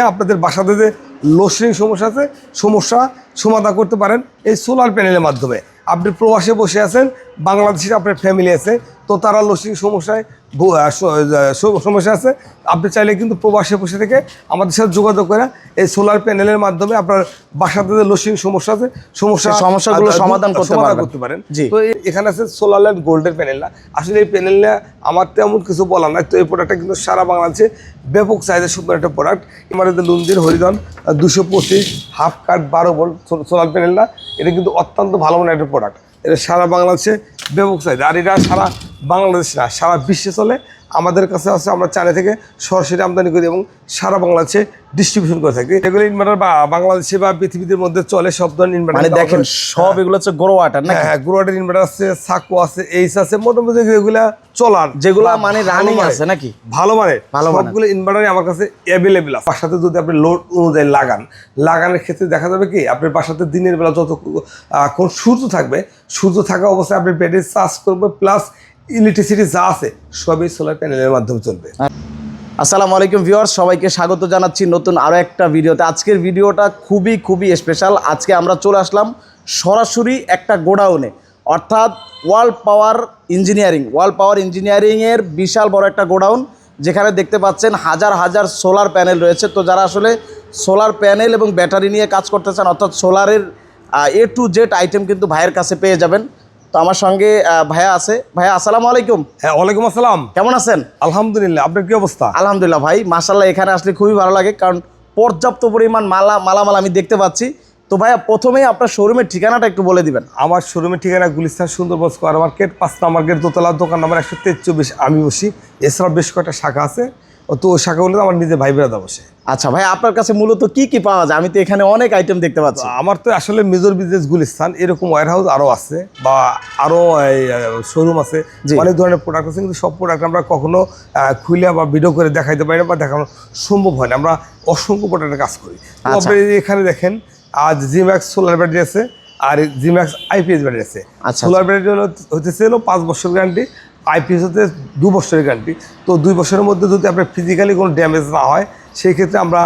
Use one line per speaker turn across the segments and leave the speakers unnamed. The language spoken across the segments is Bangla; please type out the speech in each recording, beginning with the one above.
আপনাদের বাসাতে যে লোডশেডিং সমস্যা আছে, সমস্যা সমাধান করতে পারেন এই সোলার প্যানেলের মাধ্যমে। আপনি প্রবাসে বসে আছেন, বাংলাদেশের আপনার ফ্যামিলি আছে তো তারা লোডশেডিং সমস্যায় সমস্যা আছে। আপনি চাইলে কিন্তু প্রবাসে বসে থেকে আমাদের সাথে যোগাযোগ করে এই সোলার প্যানেলের মাধ্যমে আপনার বাসাতে যে লোডশেডিং সমস্যা আছে সমস্যা
সমস্যাগুলো সমাধান করতে
পারেন। তো এখানে আছে সোলার লাইট গোল্ডের প্যানেলটা আসলে এই প্যানেলটা আমার তেমন কিছু বলার নাই। তো এই প্রোডাক্টটা কিন্তু সারা বাংলাদেশে ব্যাপক সাইজের সুন্দর একটা প্রোডাক্ট আমাদের লুন্দির হরিজন দুশো পঁচিশ হাফ কাট বারো ভোল্ট সোলার প্যানেলটা এটা কিন্তু অত্যন্ত ভালো মানের একটা প্রোডাক্ট এটা সারা বাংলাদেশে ব্যাপক সাইজ আর এটা সারা বাংলাদেশ না সারা বিশ্বে চলে। আমাদের কাছে আছে আমরা চায়না থেকে সরাসরি আমদানি করি এবং সারা বাংলাদেশে ডিস্ট্রিবিউশন করে থাকি। এগুলো ইনভার্টার বা বাংলাদেশে বা পৃথিবীর মধ্যে চলে সব ধরনের ইনভার্টার
মানে দেখেন সব এগুলো হচ্ছে গ্রো ওয়াটার না
হ্যাঁ হ্যাঁ গ্রোয়াটের ইনভার্টার আছে সাকো আছে এইচ আছে মোটামুটি এগুলা চলার।
যেগুলা মানে
রানিং
আছে নাকি?
ভালো মানে। সবগুলো ইনভার্টারই আমার কাছে অ্যাভেলেবেল আছে। বাসাতে যদি আপনি লোড অনুযায়ী লাগান লাগানোর ক্ষেত্রে দেখা যাবে কি আপনার বাসাতে দিনের বেলা যত কোন সূর্য থাকবে সূর্য থাকা অবস্থায় আপনি ব্যাটারি চার্জ করবে প্লাস ইলেকট্রিসিটি যা আছে, সবই সোলার প্যানেলের মাধ্যমে চলবে।
আসসালামু আলাইকুম ভিউয়ার্স, সবাইকে স্বাগত জানাচ্ছি নতুন আরও একটা ভিডিওতে। আজকের ভিডিওটা খুবই খুবই স্পেশাল আজকে আমরা চলে আসলাম সরাসরি একটা গোডাউনে। অর্থাৎ world power engineering. World power ইঞ্জিনিয়ারিংয়ের বিশাল বড় একটা গোডাউন, যেখানে দেখতে পাচ্ছেন হাজার হাজার সোলার প্যানেল রয়েছে। তো যারা আসলে সোলার প্যানেল এবং ব্যাটারি নিয়ে কাজ করতে চান, অর্থাৎ সোলারের এ টু জেড আইটেম কিন্তু ভাইয়ের কাছে পেয়ে যাবেন। তো আমার সঙ্গে ভাইয়া আছে। ভাইয়া আসসালামু আলাইকুম।
হ্যাঁ ওয়ালাইকুম আসসালাম।
কেমন আছেন?
আলহামদুলিল্লাহ আপনার কি অবস্থা?
আলহামদুলিল্লাহ ভাই মাসাল্লাহ এখানে আসলে খুবই ভালো লাগে কারণ পর্যাপ্ত পরিমাণ মালা মালামাল আমি দেখতে পাচ্ছি। তো ভাইয়া প্রথমেই আপনার শোরুমের ঠিকানাটা একটু বলে দিবেন।
আমার শোরুমের ঠিকানা গুলিস্তান সুন্দরবন স্কোয়ার মার্কেট পাঁচ নাম্বার গেট দোতলা দোকান নাম্বার একশো তেচব্বিশ আমি বসি। এছাড়াও বেশ কয়েকটা শাখা আছে। তো শাখাগুলো আমার নিজের ভাই বেড়াদা বসে।
আচ্ছা ভাই আপনার কাছে মূলত কি কি পাওয়া যায়? আমি তো এখানে অনেক আইটেম দেখতে পাচ্ছি।
আমার তো আসলে মেজর বিজনেস গুলিস্তান এরকম ওয়ার হাউস আরও আছে বা আরও শোরুম আছে। অনেক ধরনের প্রোডাক্ট আছে কিন্তু সব প্রোডাক্ট আমরা কখনো খুলে বা ভিডিও করে দেখাইতে পারি না বা দেখানো সম্ভব হয় না। আমরা অসংখ্য প্রোডাক্টের কাজ করি।
আচ্ছা।
আপনি এখানে দেখেন আজ জিম্যাক্স সোলার ব্যাটারি আছে আর জিম্যাক্স আইপিএস ব্যাটারি আছে।
আচ্ছা,
সোলার ব্যাটারি হলো হতেছে হলো পাঁচ বছর গ্যারান্টি আইপিএস হতে দু বছরের গ্যারান্টি তো দুই বছরের মধ্যে যদি আপনার ফিজিক্যালি কোনো ড্যামেজ না হয় সেই ক্ষেত্রে আমরা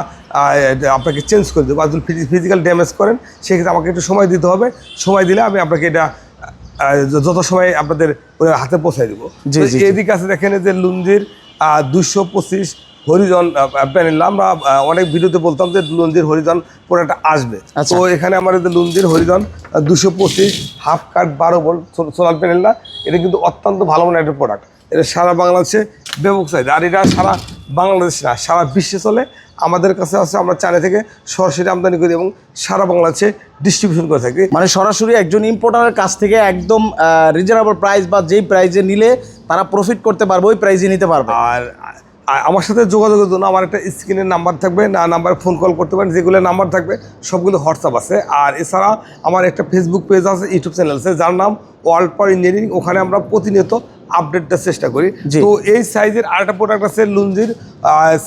আপনাকে চেঞ্জ করে দেবো। আর যদি ফিজিক্যাল ড্যামেজ করেন সেক্ষেত্রে আমাকে একটু সময় দিতে হবে। সময় দিলে আমি আপনাকে এটা যত সময় আপনাদের হাতে পৌঁছায় দেবো। এদিকে আছে দেখেন যে লুঞ্জির দুশো পঁচিশ হরিজন প্যানেল আমরা অনেক ভিডিওতে বলতাম যে লুঞ্জির হরিজন প্রোডাক্ট আসবে।
আচ্ছা।
তো এখানে যে লুঞ্জির হরিজন দুশো পঁচিশ হাফ কাট বারো ভোল্ট সোলার প্যানেলটা এটা কিন্তু অত্যন্ত ভালো মানের একটা প্রোডাক্ট এটা সারা বাংলাদেশে ব্যাপক চাহিদা আর এটা সারা বাংলাদেশ না সারা বিশ্বে চলে। আমাদের কাছে আছে আমরা চায়না থেকে সরাসরি আমদানি করি এবং সারা বাংলাদেশে ডিস্ট্রিবিউশন করে থাকি।
মানে সরাসরি একজন ইম্পোর্টারের কাছ থেকে একদম রিজনেবল প্রাইস বা যেই প্রাইসে নিলে তারা প্রফিট করতে পারবে ওই প্রাইসে নিতে পারবে।
আর আমার সাথে যোগাযোগের জন্য আমার একটা স্ক্রিনের নাম্বার থাকবে না নাম্বারে ফোন কল করতে পারেন যেগুলো নাম্বার থাকবে সবগুলো হোয়াটসঅ্যাপ আছে। আর এছাড়া আমার একটা ফেসবুক পেজ আছে ইউটিউব চ্যানেল আছে যার নাম ওয়ার্ল্ড পাওয়ার ইঞ্জিনিয়ারিং ওখানে আমরা প্রতিনিয়ত আপডেট দেওয়ার চেষ্টা করি। তো এই সাইজের আরেকটা প্রোডাক্ট আছে লুঞ্জির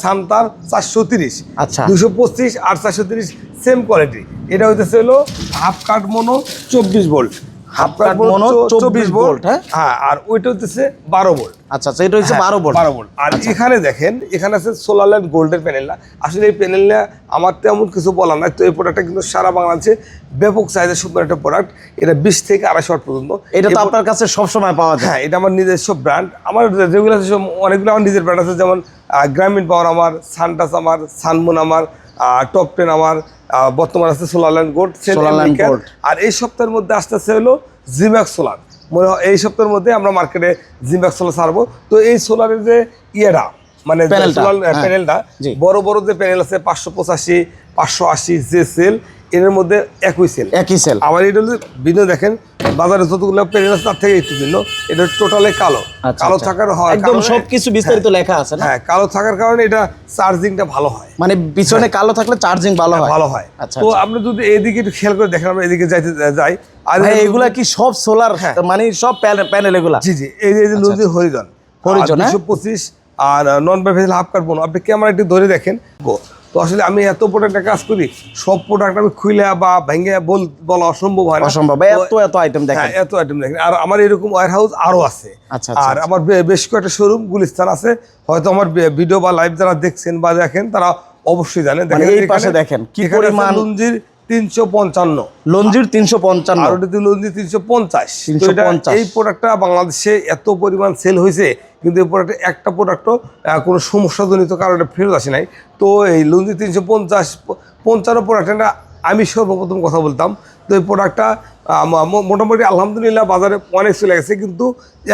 সান্তার চারশো তিরিশ।
আচ্ছা।
দুশো পঁচিশ আর চারশো তিরিশ সেম কোয়ালিটি এটা হইতেছে হলো হাফ কাট মনো চব্বিশ volt
Half cut mono 24 volt, হ্যাঁ?
হ্যাঁ আর ওইটা হচ্ছে ভোল্ট
আচ্ছা আচ্ছা এটা হচ্ছে ভোল্ট
ভোল্ট আর এখানে দেখেন এখানে আছে সোলার লাইট গোল্ডের প্যানেলটা আসলে এই প্যানেলটা আমার তেমন কিছু নাই তো এই প্রোডাক্টটা কিন্তু সারা বাংলাদেশে ব্যাপক সুন্দর একটা প্রোডাক্ট এটা বিশ থেকে আড়াইশো ওয়াট পর্যন্ত।
এটা তো আপনার কাছে সবসময় পাওয়া যায়।
হ্যাঁ এটা আমার নিজস্ব ব্র্যান্ড আমার যেগুলো আছে সব অনেকগুলো আমার নিজের ব্র্যান্ড আছে যেমন গ্রামীণ পাওয়ার আমার সানটাস আমার সানমুন আমার টপ টেন আমার বর্তমান আছে solar land gold
solar land gold
আর এই সপ্তাহের মধ্যে আস্তে আস্তে হলো জিম্যাক্স সোলার মনে হয় এই সপ্তাহের মধ্যে আমরা মার্কেটে জিম্যাক্স সোলার ছাড়বো। তো এই সোলারের যে ইয়েটা মানে
প্যানেলটা।
বড় বড় যে প্যানেল আছে পাঁচশো পঁচাশি পাঁচশো আশি জে সেল এর মধ্যে একই সেল
একই সেল
আবার এটা হলো ভিন্ন দেখেন বাজারে যতগুলো প্যানেল আছে তার থেকে একটু ভিন্ন। এটা টোটালে কালো।
আচ্ছা,
কালো
আচ্ছা।
থাকার হয়
একদম
কারণে-
সবকিছু বিস্তারিত লেখা আছে না?
হ্যাঁ কালো থাকার কারণে এটা চার্জিংটা ভালো হয়।
মানে পিছনে কালো থাকলে চার্জিং ভালো হয়
ভালো হয়।
আচ্ছা,
তো। আপনি যদি এদিকে একটু খেয়াল করে দেখেন আমরা এদিকে যাইতে যাই। আর
এগুলা কি সব সোলার
হ্যাঁ।
মানে সব প্যানেল এগুলা?
জি জি। এই যে নদী হরিজন
হরিজন, হ্যাঁ?
দুশো পঁচিশ আর নন বাইফেল হাফ কার্বন আপনি ক্যামেরা একটু ধরে দেখেন। তো আসলে আমি এত প্রোডাক্টে কাজ করি সব প্রোডাক্ট আমি খুলে বা ভেঙে বল অসম্ভব হয় না।
অসম্ভব। এত এত আইটেম দেখেন।
হ্যাঁ এত আইটেম দেখেন। আর আমার এরকম ওয়ার হাউস আরও আছে।
আচ্ছা, আচ্ছা,
আর আমার বেশ কয়েকটা শোরুম গুলিস্তান আছে। হয়তো আমার ভিডিও বা লাইভ যারা দেখছেন বা দেখেন তারা অবশ্যই জানেন।
দেখেন এই পাশে দেখেন, কি পরিমাণ-
তিনশো পঞ্চান্ন।
লঞ্জির তিনশো পঞ্চান্ন।
আর ওটাতে লুঞ্জি তিনশো পঞ্চাশ।
350
এই প্রোডাক্টটা বাংলাদেশে এত পরিমাণ সেল হয়েছে কিন্তু এই প্রোডাক্টে একটা প্রোডাক্টও কোনো সমস্যাজনিত কারণে ফেরত আসে নাই। তো এই লুঞ্জি তিনশো পঞ্চাশ পঞ্চান্ন প্রোডাক্টটা আমি সর্বপ্রথম কথা বলতাম তো এই প্রোডাক্টটা মোটামুটি আলহামদুলিল্লাহ বাজারে অনেক চলে গেছে কিন্তু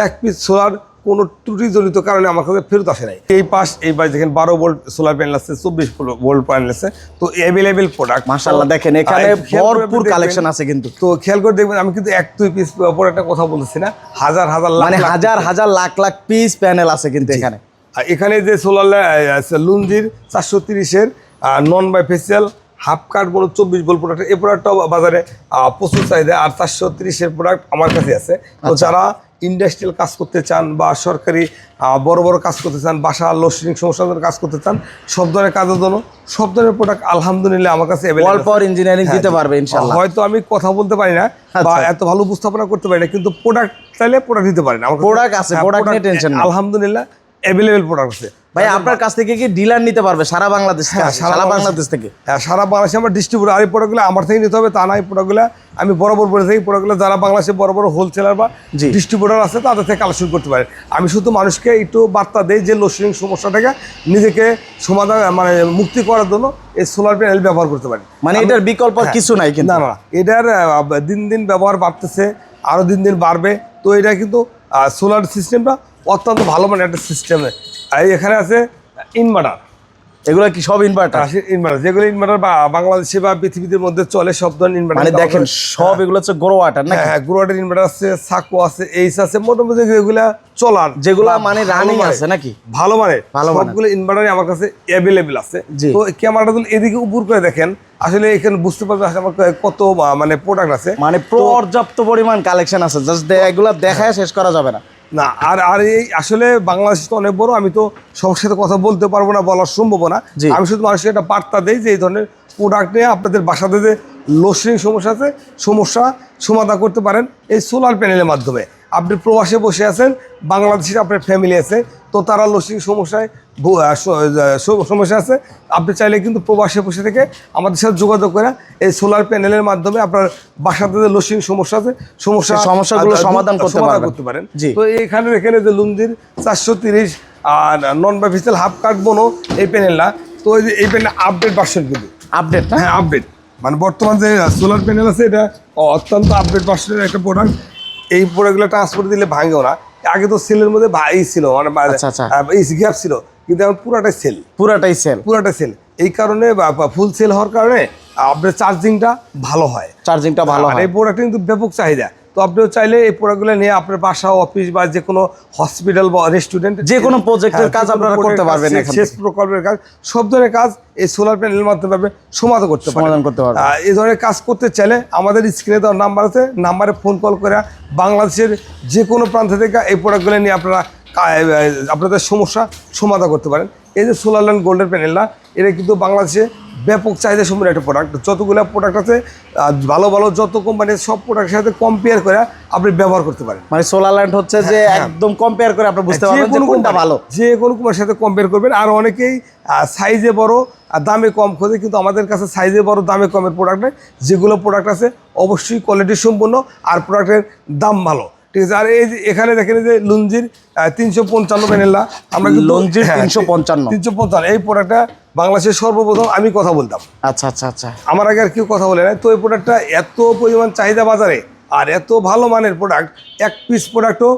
এক পিস সোলার কোনো ত্রুটিজনিত কারণে আমার কাছে ফেরত আসে নাই। এই পাশ এই পাশ দেখেন বারো ভোল্ট সোলার প্যানেল আছে চব্বিশ ভোল্ট প্যানেল আছে তো অ্যাভেলেবেল প্রোডাক্ট
মাশাল্লাহ দেখেন এখানে ভরপুর কালেকশন আছে কিন্তু।
তো খেয়াল করে দেখবেন আমি কিন্তু এক দুই পিস পর একটা কথা বলতেছি না হাজার হাজার লাখ
মানে হাজার হাজার লাখ লাখ পিস প্যানেল আছে কিন্তু এখানে।
আর এখানে যে সোলার লুঞ্জির চারশো তিরিশের non bifacial half cut বলো চব্বিশ বল প্রোডাক্ট এই প্রোডাক্টটাও বাজারে প্রচুর চাহিদা আর চারশো তিরিশের প্রোডাক্ট আমার কাছে আছে। তো
আচ্ছা।
যারা ইন্ডাস্ট্রিয়াল কাজ করতে চান বা সরকারি বড় বড় কাজ করতে চান বাসা লোডশেডিং সমস্যার কাজ করতে চান সব ধরনের কাজের জন্য সব ধরনের প্রোডাক্ট আলহামদুলিল্লাহ আমার কাছে অল
পাওয়ার ইঞ্জিনিয়ারিং দিতে পারবে ইনশাল্লাহ
হয়তো আমি কথা বলতে পারি না বা
আচ্ছা।
এত ভালো উপস্থাপনা করতে পারি না কিন্তু প্রোডাক্ট চাইলে প্রোডাক্ট দিতে পারি না
প্রোডাক্ট আছে, প্রোডাক্ট নিয়ে টেনশন
আলহামদুলিল্লাহ অ্যাভেলেবেল প্রোডাক্ট আছে।
ভাই আপনার কাছ থেকে কি ডিলার নিতে পারবে? সারা বাংলাদেশ?
হ্যাঁ, সারা বাংলাদেশ-
থেকে।
হ্যাঁ সারা বাংলাদেশে আমার ডিস্ট্রিবিউটার আর এই প্রোডাক্টগুলো আমার থেকে নিতে হবে তা না এই প্রোডাক্টগুলো আমি বরাবর বলে থাকি প্রোডাক্টগুলো যারা বাংলাদেশে বড় বড় হোলসেলার বা। ডিস্ট্রিবিউটার আছে তাদের থেকে কালেকশন করতে পারে। আমি শুধু মানুষকে একটু বার্তা দেই যে লোডশেডিং সমস্যা থেকে নিজেকে সমাধান মানে মুক্তি করার জন্য এই সোলার প্যানেল ব্যবহার করতে পারে।
মানে এটার বিকল্প আর কিছু নাই কিন্তু।
না না না, এটার দিন দিন ব্যবহার বাড়তেছে আরও দিন দিন বাড়বে। তো এটা কিন্তু সোলার সিস্টেমটা অত্যন্ত ভালো মানে একটা সিস্টেম এখানে আছে ইনভার্টার
এগুলো কি সব ইনভার্টার
ইনভার্টার যেগুলো ইনভার্টার বা বাংলাদেশে বা পৃথিবীর মধ্যে চলে সব ধরনের ইনভার্টার
মানে দেখেন সব এগুলো হচ্ছে গ্রো ওয়াটার নাকি?
হ্যাঁ গ্রোয়াটের ইনভার্টার আছে সাকো আছে এইস আছে মোটামুটি যেগুলা চলার
যেগুলা মানে রানিং আছে নাকি?
ভালো মানে
ভালো
সবগুলো ইনভার্টারই আমার কাছে অ্যাভেলেবেল আছে। তো ক্যামেরাটা যদি এদিকে উপর করে দেখেন আসলে এখানে বুঝতে পারবেন আসলে আমার কত মানে প্রোডাক্ট আছে।
মানে পর্যাপ্ত পরিমাণ কালেকশন আছে। জাস্ট এগুলো দেখায় শেষ করা যাবে না।
না আর আর এই আসলে বাংলাদেশ তো অনেক বড় আমি তো সবার সাথে কথা বলতে পারব না বলা সম্ভব না। আমি শুধু মানুষকে একটা বার্তা দিই যে এই ধরনের প্রোডাক্ট নিয়ে আপনাদের বাসাতে যে লোডশেডিং সমস্যা আছে সমস্যা সমাধান করতে পারেন এই সোলার প্যানেলের মাধ্যমে আপনি প্রবাসে বসে আছেন বাংলাদেশের আপনার ফ্যামিলি আছে তো তারা লোডশেডিং সমস্যায় সমস্যা আছে। আপনি চাইলে কিন্তু প্রবাসে বসে থেকে আমাদের সাথে যোগাযোগ করে এই সোলার প্যানেলের মাধ্যমে আপনার বাসাতে যে লোডশেডিং সমস্যা আছে সমস্যা
সমস্যাগুলো সমাধান করতে
পারেন। তো এখানে এখানে যে লুঞ্জির চারশো তিরিশ আর নন বাইফিসিয়াল হাফ কার্ড বোনো এই প্যানেলটা। তো এই যে এই প্যানেল আপডেট ভার্সন কিন্তু।
আপডেট
হ্যাঁ আপডেট মানে বর্তমান যে সোলার প্যানেল আছে এটা অত্যন্ত আপডেট ভার্সনের একটা প্রোডাক্ট এই প্রোডাক্টগুলো ট্রান্সপোর্ট দিলে ভাঙেও না। আগে তো সেলের মধ্যে ভাই ছিল মানে
আচ্ছা, আচ্ছা।
গ্যাপ ছিল কিন্তু এখন পুরাটাই সেল
পুরাটাই সেল
পুরাটাই সেল এই কারণে ফুল সেল হওয়ার কারণে আপনার চার্জিংটা ভালো হয়।
চার্জিংটা ভালো হয়।
এই প্রোডাক্ট কিন্তু ব্যাপক চাহিদা। তো আপনিও চাইলে এই প্রোডাক্টগুলো নিয়ে আপনার বাসা অফিস বা যে কোনো হসপিটাল বা রেস্টুরেন্ট
যে কোনো project-এর কাজ আপনারা করতে পারবেন
শেষ প্রকল্পের কাজ সব ধরনের কাজ এই সোলার প্যানেলের মাধ্যমে সমাধান করতে পারেন।
সমাধান করতে পারবেন।
আহ, এই ধরনের কাজ করতে চাইলে আমাদের স্ক্রিনে দেওয়ার নাম্বার আছে নাম্বারে ফোন কল করে বাংলাদেশের যে কোনো প্রান্ত থেকে এই প্রোডাক্টগুলো নিয়ে আপনারা আপনাদের সমস্যা সমাধান করতে পারেন। এই যে সোলার ল্যান্ড গোল্ডের প্যানেলটা এটা কিন্তু বাংলাদেশে ব্যাপক চাহিদা সম্পন্ন একটা প্রোডাক্ট যতগুলো প্রোডাক্ট আছে ভালো ভালো যত কোম্পানির সব প্রোডাক্টের সাথে কম্পেয়ার করে আপনি ব্যবহার করতে পারেন।
মানে সোলার ল্যান্ড হচ্ছে যে একদম কম্পেয়ার করে আপনি বুঝতে পারবেন যে কোনটা ভালো।
যে কোনো কোম্পানির সাথে কম্পেয়ার করবেন। আর অনেকেই সাইজে বড় আর দামে কম খোঁজে কিন্তু আমাদের কাছে সাইজে বড় দামে কমের প্রোডাক্ট নেই। যেগুলো প্রোডাক্ট আছে অবশ্যই কোয়ালিটি সম্পূর্ণ আর প্রোডাক্টের দাম ভালো। ঠিক আছে? আর এই এখানে দেখেন যে লুঞ্জির তিনশো পঞ্চান্ন প্যানেলটা আমরা
লুঞ্জির 355
তিনশো পঞ্চান্ন। এই প্রোডাক্টটা বাংলাদেশের সর্বপ্রথম আমি কথা বলতাম।
আচ্ছা আচ্ছা আচ্ছা।
আমার আগে আর কেউ কথা বলে না তো এই প্রোডাক্টটা এত পরিমাণ চাহিদা বাজারে আর এত ভালো মানের প্রোডাক্ট এক পিস প্রোডাক্টও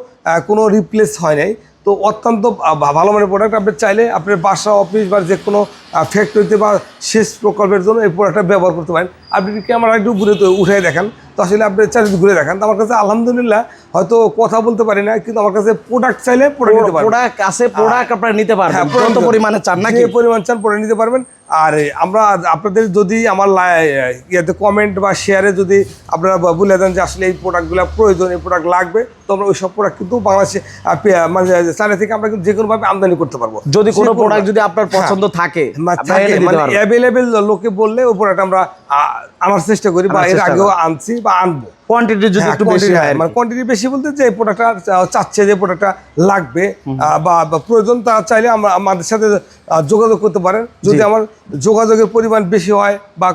কোনো রিপ্লেস হয় নাই। তো অত্যন্ত ভালো মানের প্রোডাক্ট আপনি চাইলে আপনার বাসা অফিস বা যে কোনো ফ্যাক্টরিতে বা শেষ প্রকল্পের জন্য এই প্রোডাক্টটা ব্যবহার করতে পারেন। আপনি ক্যামেরা একটু ঘুরে তো উঠে দেখান। তো আসলে আপনি চারিদিকে ঘুরে দেখান। তো আমার কাছে আলহামদুলিল্লাহ হয়তো কথা বলতে পারি না কিন্তু আমার কাছে প্রোডাক্ট চাইলে প্রোডাক্ট নিতে পারবেন।
প্রোডাক্ট আছে প্রোডাক্ট আপনারা নিতে পারবেন।
হ্যাঁ,
পরিমাণে চান নাকি?
পরিমাণ চান পরে নিতে পারবেন। আর আমরা আপনাদের যদি আমার ইয়েতে কমেন্ট বা শেয়ারে যদি আপনারা বলে দেন যে আসলে এই প্রোডাক্টগুলো প্রয়োজন এই প্রোডাক্ট লাগবে তো আমরা ওই সব প্রোডাক্ট কিন্তু বাংলাদেশে মানে চায়না থেকে আমরা কিন্তু যে কোনোভাবে আমদানি করতে পারব।
যদি কোনো প্রোডাক্ট যদি আপনার পছন্দ থাকে দিতে
মানে অ্যাভেলেবেল লোকে বললে ওই প্রোডাক্ট আমরা আনার চেষ্টা করি বা এর আগেও আনছি বা আনব।
কোয়ান্টিটি যদি
হ্যাঁ,
একটু বেশি হয়
হ্যাঁ, মানে কোয়ান্টিটি বেশি বলতে যে প্রোডাক্টটা চাচ্ছে যে প্রোডাক্টটা লাগবে বা প্রয়োজন তা চাইলে আমরা আমাদের সাথে যোগাযোগ করতে পারেন। যদি আমার যোগাযোগের পরিমাণ বেশি হয় বা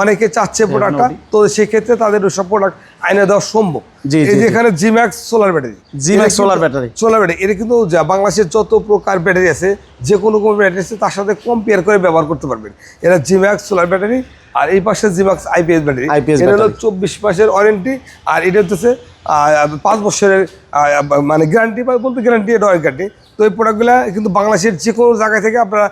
অনেকে চাচ্ছে প্রোডাক্টটা তো সেক্ষেত্রে তাদের ওসব প্রোডাক্ট আইনে দেওয়া সম্ভব। এই যে এখানে GMax solar battery
G-Max solar battery।
Solar battery এটা কিন্তু বাংলাদেশের যত প্রকার ব্যাটারি আছে যে কোনো কোনো ব্যাটারি আছে তার সাথে কম্পেয়ার করে ব্যবহার করতে পারবেন। এটা জিম্যাক্স সোলার ব্যাটারি আর এই পাশে জিম্যাক্স আইপিএস ব্যাটারি
IPS
এটা হলো
battery।
চব্বিশ মাসের ওয়ারেন্টি আর এটা হচ্ছে পাঁচ বছরের মানে গ্যারান্টি বা বলতে গ্যারান্টি এটা গ্যারান্টি তো এই প্রোডাক্টগুলো কিন্তু বাংলাদেশের যে কোনো জায়গা থেকে আপনারা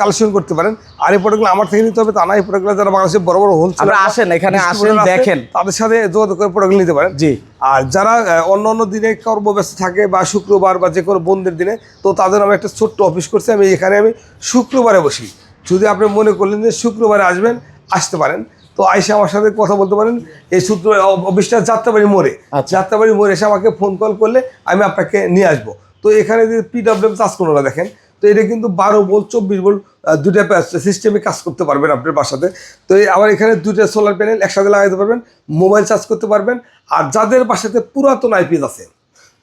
কালেকশন করতে পারেন। আর এই প্রোডাক্টগুলো আমার থেকে নিতে হবে তা না এই প্রোডাক্টগুলো যারা বাংলাদেশের বড় বড় হোলসেল
আসেন, এখানে আসেন, দেখেন।
তাদের সাথে যোগাযোগ করে প্রোডাক্ট নিতে পারেন।
জি।
আর যারা অন্য অন্য দিনে কর্মব্যস্ত থাকে বা শুক্রবার বা যে কোনো বন্ধের দিনে তো তাদের আমি একটা ছোট্ট অফিস করছি আমি এখানে আমি শুক্রবারে বসি। যদি আপনি মনে করলেন যে শুক্রবারে আসবেন আসতে পারেন। তো আইসে আমার সাথে কথা বলতে পারেন। এই সূত্র অফিসটা যাত্রাবাড়ি মোড়ে।
আচ্ছা।
যাত্রাবাড়ি মোড়ে এসে আমাকে ফোন কল করলে আমি আপনাকে নিয়ে আসব। তো এখানে যে পিডাব্লিউ চার্জ করোনা দেখেন তো এটা কিন্তু বারো ভোল্ট চব্বিশ ভোল্ট আহ, দুইটা সিস্টেমে কাজ করতে পারবেন আপনার বাসাতে। তো এই আবার এখানে দুইটা সোলার প্যানেল একসাথে লাগাতে পারবেন মোবাইল চার্জ করতে পারবেন আর যাদের বাসাতে পুরাতন আইপিএস আছে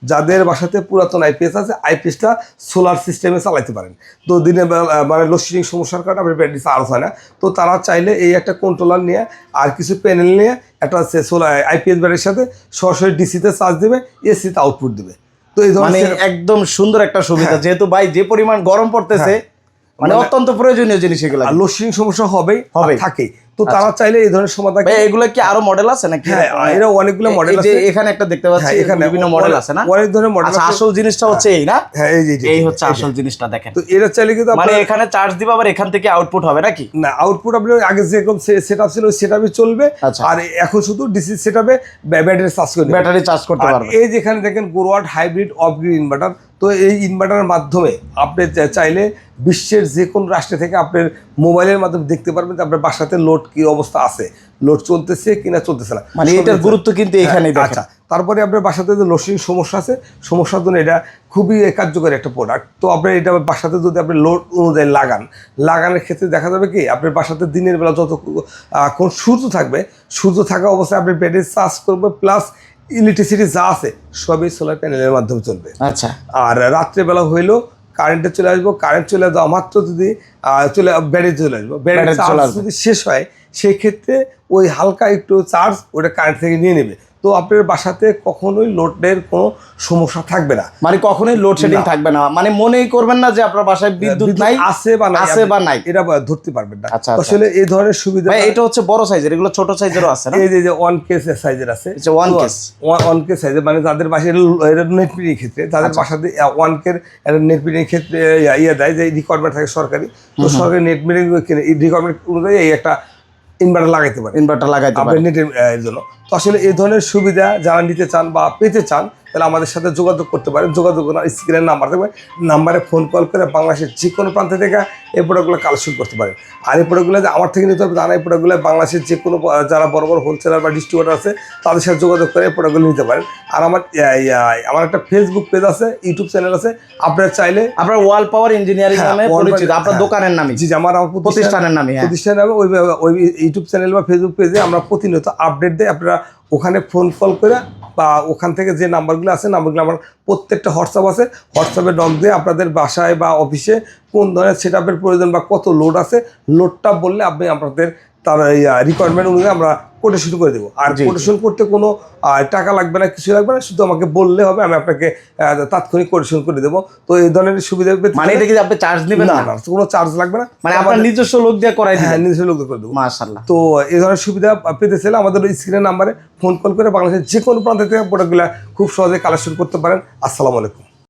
যাদের বাসাতে পুরাতন আইপিএস আছে আইপিএসটা সোলার সিস্টেমে চালাইতে পারেন। তো দিনে বেলা, মানে লোডশেডিং সমস্যার কারণে আপনার ব্যাটারি চার্জ হয় না। তো তারা চাইলে এই একটা কন্ট্রোলার নিয়ে আর কিছু প্যানেল নিয়ে একটা সোলার আইপিএস ব্যাটারির সাথে সরাসরি ডিসিতে চার্জ দেবে এসিতে আউটপুট দেবে। তো এই
মানে
ধরনের
একদম সুন্দর একটা সুবিধা।
হ্যাঁ।
যেহেতু ভাই যে পরিমাণ গরম পড়তেছে মানে অত্যন্ত প্রয়োজনীয় জিনিস এগুলো।
আর লোডশেডিং সমস্যা হবেই
হবে
থাকে তো তারা চাইলে এই ধরনের সমাধান
এগুলো কি আরও মডেল আছে নাকি?
হ্যাঁ, এরা অনেকগুলো
যে
আছে।
এখানে একটা দেখতে পাচ্ছি
হ্যাঁ, এখানে
বিভিন্ন মডেল আছে না?
অনেক ধরনের model
আচ্ছা
আছে।
আসল জিনিসটা হচ্ছে এই না?
হ্যাঁ এই যে
এই হচ্ছে আসল জিনিসটা দেখেন।
তো এটা চাইলে কিন্তু
মানে এখানে চার্জ দিবা আবার এখান থেকে আউটপুট হবে নাকি?
না আউটপুট আপনার আগে যেরকম সেট আপ ছিল সেট আপে চলবে।
আচ্ছা।
আর এখন শুধু ডিসি সেট আপে ব্যাটারি চার্জ করে নেবে।
ব্যাটারি চার্জ করতে পারবে।
এই যেখানে দেখেন Growatt hybrid off grid inverter তো এই ইনভার্টারের মাধ্যমে আপনি চাইলে বিশ্বের যে কোনো রাষ্ট্রে থেকে আপনার মোবাইলের মাধ্যমে দেখতে পারবেন যে আপনার বাসাতে লোড কি অবস্থা আছে? লোড চলতেছে কিনা চলতেছে না।
মানে এটার গুরুত্ব কিন্তু এখানেই দেখেন।
আচ্ছা। তারপরে আপনার বাসাতে যে লোডশেডিং সমস্যা আছে সমস্যার জন্য এটা খুবই কার্যকরী একটা প্রোডাক্ট তো আপনার এটা বাসাতে যদি আপনি লোড অনুযায়ী লাগান লাগানোর ক্ষেত্রে দেখা যাবে কি আপনার বাসাতে দিনের বেলা যত কোন সূর্য থাকবে সূর্য থাকা অবস্থায় আপনি ব্যাটারি চার্জ করবে প্লাস ইলেকট্রিসিটি যা আছে সবই সোলার প্যানেলের মাধ্যমে চলবে।
আচ্ছা।
আর রাত্রেবেলা হইলেও কারেন্টে চলে আসব কারেন্ট চলে যাওয়া মাত্র যদি চলে ব্যাটারি চলে আসব। ব্যাটারি চার্জ যদি শেষ হয় সেক্ষেত্রে ওই হালকা একটু চার্জ ওটা কারেন্ট থেকে নিয়ে নেবে। তো আপনার বাসাতে কখনোই লোডের কোনো সমস্যা থাকবে না।
মানে কখনোই লোডশেডিং থাকবে না। মানে মনেই করবেন না যে আপনার বাসায় বিদ্যুৎ
বিদ্যুৎ
নাই
আছে বা নাই।
আছে বা নাই।
এটা ধরতে পারবেন না।
আচ্ছা, আচ্ছা,
আসলে এই ধরনের সুবিধা
ভাই এটা হচ্ছে বড় সাইজের এগুলো ছোট সাইজেরও আছে না?
এই যে যে ওয়ান কেস সাইজের আছে।
one case।
ওয়ান কে সাইজের মানে যাদের বাসায় নেট মিটিং ক্ষেত্রে যাদের
আচ্ছা।
বাসাতে ওয়ান কের নেট মিটিং ক্ষেত্রে ইয়া- ইয়ে দেয় যে রিকোয়ারমেন্ট থাকে সরকারি। তো সরকারি নেট মিটিং রিকোয়ারমেন্ট অনুযায়ী এই একটা ইনভার্টার লাগাইতে পারেন।
ইনভার্টার লাগাইতে
পারেন। নেটের জন্য। তো আসলে এই ধরনের সুবিধা যারা নিতে চান বা পেতে চান তাহলে আমাদের সাথে যোগাযোগ করতে পারেন যোগাযোগ করার স্ক্রিনের নাম্বার থাকবে। নাম্বারে ফোন কল করে বাংলাদেশের যে কোনো প্রান্ত থেকে এই প্রোডাক্টগুলো কালেকশন করতে পারেন আর এই প্রোডাক্টগুলো যে আমার থেকে নিতে হবে তা না এই প্রোডাক্টগুলো বাংলাদেশের যে কোনো যারা বড় বড় হোলসেলার বা ডিস্ট্রিবিউটার আছে তাদের সাথে যোগাযোগ করে এই প্রোডাক্টগুলো নিতে পারেন। আর আমার আমার একটা ফেসবুক পেজ আছে ইউটিউব চ্যানেল আছে। আপনারা চাইলে
আপনার ওয়াল পাওয়ার ইঞ্জিনিয়ারিং
হ্যাঁ,
নামে পরিচিত আপনার
হ্যাঁ।
দোকানের নামে
জি আমার আমার
প্রতিষ্ঠানের নামে হ্যাঁ।
প্রতিষ্ঠান নামে ওই ওই ইউটিউব চ্যানেল বা ফেসবুক পেজে আমরা প্রতিনিয়ত আপডেট দিই। আপনারা ওখানে ফোন কল করে বা ওখান থেকে যে নাম্বারগুলো আছে, নাম্বারগুলো আমার প্রত্যেকটা হোয়াটসঅ্যাপ আছে। হোয়াটসঅ্যাপে নক দিয়ে আপনাদের বাসায় বা অফিসে কোন ধরনের সেট প্রয়োজন বা কত লোড আছে লোডটা বললে আপনি আপনাদের তার রিকোয়ারমেন্ট অনুযায়ী আমরা কোটেশন করে দেবো। আর। কোটেশন করতে কোনো টাকা লাগবে না কিছু লাগবে না শুধু আমাকে বললে হবে আমি আপনাকে তাৎক্ষণিক কোটেশন করে দেবো। তো এই ধরনের সুবিধা
মানে এটা কি আপনি চার্জ নেবেন
না কোনো চার্জ লাগবে না।
মানে আপনার নিজস্ব লোক দিয়ে করাই
হ্যাঁ নিজস্ব লোক করে দেবো।
মাশাআল্লাহ।
তো এই ধরনের সুবিধা পেতে চাইলে আমাদের স্ক্রিনের নাম্বারে ফোন কল করে বাংলাদেশের যে কোনো প্রান্ত থেকে প্রোডাক্টগুলো খুব সহজে কালেকশন করতে পারেন। আসসালামু আলাইকুম।